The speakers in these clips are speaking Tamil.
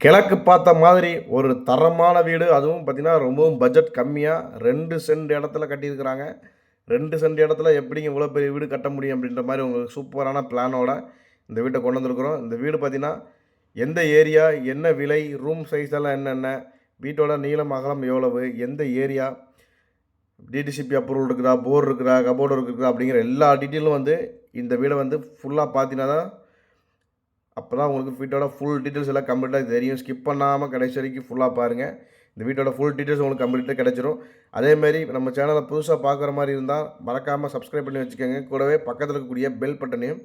கிழக்கு பார்த்த மாதிரி ஒரு தரமான வீடு. அதுவும் பார்த்திங்கன்னா ரொம்பவும் பட்ஜெட் கம்மியாக ரெண்டு சென்ட் இடத்துல கட்டியிருக்கிறாங்க. ரெண்டு சென்ட் இடத்துல எப்படிங்க இவ்வளோ பெரிய வீடு கட்ட முடியும் அப்படின்ற மாதிரி உங்களுக்கு சூப்பரான பிளானோட இந்த வீட்டை கொண்டு வந்திருக்கிறோம். இந்த வீடு பார்த்திங்கன்னா எந்த ஏரியா என்ன விலை ரூம் சைஸ் எல்லாம் என்னென்ன வீட்டோட நீளம் அகலம் எவ்வளவு எந்த ஏரியா டிடிசிபி அப்ரூவல் இருக்குதா போர் இருக்குதா கபோர்டு இருக்குதா அப்படிங்கிற எல்லா டீட்டெயிலும் வந்து இந்த வீடை வந்து ஃபுல்லாக பார்த்தீங்கன்னா தான் அப்போ தான் உங்களுக்கு வீட்டோட ஃபுல் டீட்டெயில்ஸ் எல்லாம் கம்ப்ளீட்டாக தெரியும். ஸ்கிப் பண்ணாமல் கடைசி வரைக்கும் ஃபுல்லாக பாருங்கள் இந்த வீட்டோட ஃபுல் டீட்டெயில்ஸ் உங்களுக்கு கம்ப்ளீட்டாக கிடச்சிரும். அதேமாரி நம்ம சேனலை புதுசாக பார்க்குற மாதிரி இருந்தால் மறக்காமல் சப்ஸ்கிரைப் பண்ணி வச்சுக்கோங்க. கூடவே பக்கத்தில் இருக்கக்கூடிய பெல் பட்டனையும்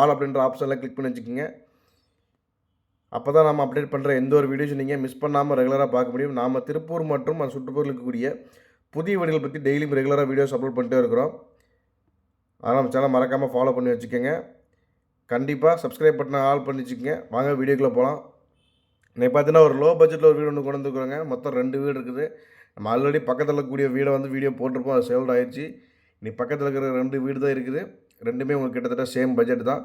ஆல் அப்படின்ற ஆப்ஷனில் கிளிக் பண்ணி வச்சுக்கோங்க. அப்போ தான் நம்ம அப்டேட் பண்ணுற எந்த ஒரு வீடியோஸும் நீங்கள் மிஸ் பண்ணாமல் ரெகுலராக பார்க்க முடியும். நாம் திருப்பூர் மற்றும் அந்த சுற்றுப்பூரில் இருக்கக்கூடிய புதிய வீடுகள் பற்றி டெய்லியும் ரெகுலராக வீடியோஸ் அப்லோட் பண்ணிட்டே இருக்கிறோம். அதனால் நம்ம சேனல் மறக்காமல் ஃபாலோ பண்ணி வச்சுக்கோங்க. கண்டிப்பாக சப்ஸ்கிரைப் பட்டனை ஆல் பண்ணி வச்சுக்கோங்க வாங்க வீடியோக்குள்ளே போகலாம் இன்னைக்கு பார்த்தீங்கன்னா ஒரு லோ பட்ஜெட்டில் ஒரு வீடு ஒன்று கொண்டு வந்துருக்குறோங்க மொத்தம் ரெண்டு வீடு இருக்குது. நம்ம ஆல்ரெடி பக்கத்தில் இருக்கக்கூடிய வீடை வந்து வீடியோ போட்டிருப்போம். அது சேல்ட் ஆயிடுச்சு இன்னைக்கு பக்கத்தில் இருக்கிற ரெண்டு வீடு தான் இருக்குது. ரெண்டுமே உங்களுக்கு கிட்டத்தட்ட சேம் பட்ஜெட் தான்.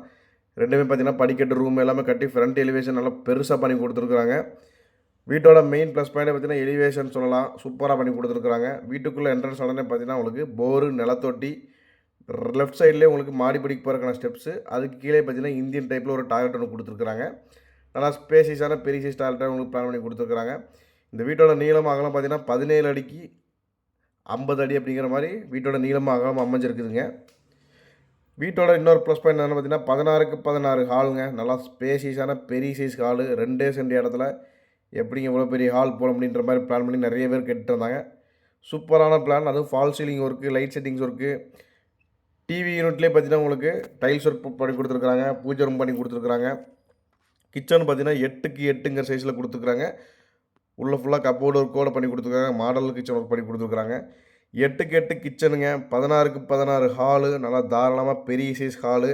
ரெண்டுமே பார்த்தீங்கன்னா படிக்கட்டு ரூம் எல்லாமே கட்டி ஃப்ரண்ட் எலிவேஷன் நல்லா பெருசாக பண்ணி கொடுத்துருக்குறாங்க. வீட்டோட மெயின் ப்ளஸ் பாயிண்ட் பார்த்தீங்கன்னா எலிவேஷன் சொல்லலாம். சூப்பராக பண்ணி கொடுத்துருக்குறாங்க. வீட்டுக்குள்ளே என்ட்ரன்ஸ் உடனே பார்த்தீங்கன்னா உங்களுக்கு போரு நிலத்தொட்டி லெஃப்ட் சைட்லேயே உங்களுக்கு மாடிப்படிக்கு போகிறக்கான ஸ்டெப்ஸு அதுக்கு கீழே பார்த்தீங்கன்னா இந்தியன் டைப்பில் ஒரு டாய்லெட் ஒன்று கொடுத்துருக்குறாங்க. நல்லா ஸ்பேசியஸான பெரிய சைஸ் டாய்லெட்டாக உங்களுக்கு பிளான் பண்ணி கொடுத்துருக்குறாங்க. இந்த வீட்டோட நீளம் அகலம் பார்த்தீங்கன்னா பதினேழு அடிக்கு ஐம்பது அடி அப்படிங்கிற மாதிரி வீட்டோட நீளம் அகலம் அமைஞ்சிருக்குதுங்க. வீட்டோட இன்னொரு ப்ளஸ் பாயிண்ட் என்னென்னு பார்த்தீங்கன்னா பதினாறுக்கு பதினாறு ஹாலுங்க நல்லா ஸ்பேசியஸான பெரிய சைஸ் ஹாலு ரெண்டே சென்ட் இடத்துல எப்படிங்க இவ்வளோ பெரிய ஹால் போகணும் அப்படின்ற மாதிரி பிளான் பண்ணி நிறைய பேர் கேட்டுட்டு இருந்தாங்க. சூப்பரான பிளான் அதுவும் false ceiling work light settings work TV யூனிட்லேயே பார்த்தீங்கன்னா உங்களுக்கு டைல்ஸ் ஒர்க் பண்ணி கொடுத்துருக்குறாங்க பூஜை ரூம் பண்ணி கொடுத்துருக்குறாங்க. கிச்சன் பார்த்தீங்கன்னா எட்டுக்கு எட்டுங்கிற சைஸில் கொடுத்துருக்குறாங்க. உள்ளே ஃபுல்லாக கப்போர்டு ஒர்க்கோடு பண்ணி கொடுத்துருக்காங்க. மாடல் கிச்சன் ஒர்க் பண்ணி கொடுத்துருக்குறாங்க. எட்டுக்கு எட்டு கிச்சனுங்க பதினாறுக்கு பதினாறு ஹாலு நல்லா தாராளமாக பெரிய சைஸ் ஹாலு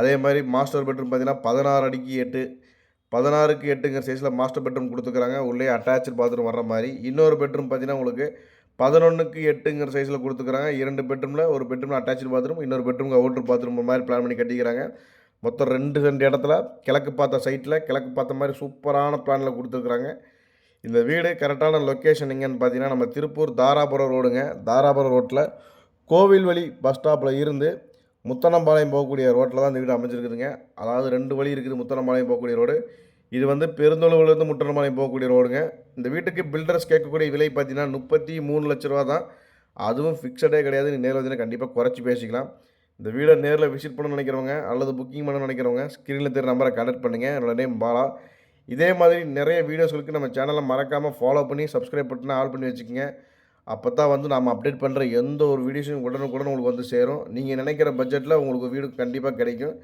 அதே மாதிரி மாஸ்டர் பெட்ரூம் பார்த்தீங்கன்னா பதினாறு அடிக்கு எட்டு பதினாறுக்கு எட்டுங்கிற சைஸில் மாஸ்டர் பெட்ரூம் கொடுத்துருக்குறாங்க. உள்ளே அட்டாச்சு பாத்ரூம் வர்ற மாதிரி. இன்னொரு பெட்ரூம் பார்த்தீங்கன்னா உங்களுக்கு பதினொன்றுக்கு எட்டுங்கிற சைஸில் கொடுத்துக்கிறாங்க. இரண்டு பெட்ரூமில் ஒரு பெட்ரூமில் அட்டாச்சு பாத்ரூம் இன்னொரு பெட்ரூம் அவுட்ரு பாத்ரூம் மாதிரி பிளான் பண்ணி கட்டிக்கிறாங்க. மொத்தம் ரெண்டு ரெண்டு இடத்துல கிழக்கு பார்த்த சைட்டில் கிழக்கு பார்த்த மாதிரி சூப்பரான பிளானில் கொடுத்துருக்குறாங்க. இந்த வீடு கரெக்டான லொக்கேஷன் எங்கேன்னு பார்த்தீங்கன்னா நம்ம திருப்பூர் தாராபுரம் ரோடுங்க தாராபுரம் ரோட்டில் கோவில் வழி பஸ் ஸ்டாப்பில் இருந்து முத்தனம்பாளையம் போகக்கூடிய ரோட்டில் தான் இந்த வீடு அமைஞ்சிருக்குதுங்க. அதாவது ரெண்டு வழி இருக்குது முத்தனம்பாளையம் போகக்கூடிய ரோடு இது வந்து பெருந்தொழுவுலேருந்து முத்தனம்பாளையம் போகக்கூடிய ரோடுங்க. இந்த வீட்டுக்கு பில்டர்ஸ் கேட்கக்கூடிய விலை பார்த்தீங்கன்னா முப்பத்தி மூணு லட்ச ரூபா தான். அதுவும் ஃபிக்ஸடே கிடையாது. நீ நேரில் வந்தீங்கன்னா கண்டிப்பாக குறைச்சி பேசிக்கலாம். இந்த வீடை நேரில் விசிட் பண்ணணும்னு நினைக்கிறவங்க அல்லது புக்கிங் பண்ணணும்னு நினைக்கிறவங்க ஸ்க்ரீனில் தெரிய நம்பரை கனெக்ட் பண்ணுங்கள் என்னோட நேம் பாலா. இதே மாதிரி நிறைய வீடியோஸ்களுக்கு நம்ம சேனலை மறக்காமல் ஃபாலோ பண்ணி சப்ஸ்கிரைப் பண்ணி ஆல் பண்ணி வச்சுக்கோங்க. அப்போ தான் வந்து நம்ம அப்டேட் பண்ணுற எந்த ஒரு வீடியோஸும் உடனுக்குடன் உங்களுக்கு வந்து சேரும். நீங்கள் நினைக்கிற பட்ஜெட்டில் உங்களுக்கு வீடு கண்டிப்பாக கிடைக்கும்.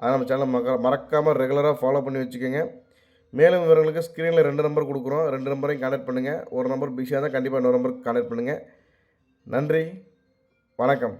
அதை நம்ம சேனலை மக்க மறக்காமல் ரெகுலராக ஃபாலோ பண்ணி வச்சுக்கோங்க. மேலும் விவரங்களுக்கு ஸ்க்ரீனில் ரெண்டு நம்பர் கொடுக்குறோம். ரெண்டு நம்பரையும் கான்டாக்ட் பண்ணுங்கள் ஒரு நம்பர் பிஸியாக தான் கண்டிப்பாக இன்னொரு நம்பருக்கு கான்டாக்ட் பண்ணுங்கள் நன்றி. வணக்கம்.